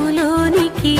హృదయములోనికి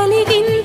స్వస్థత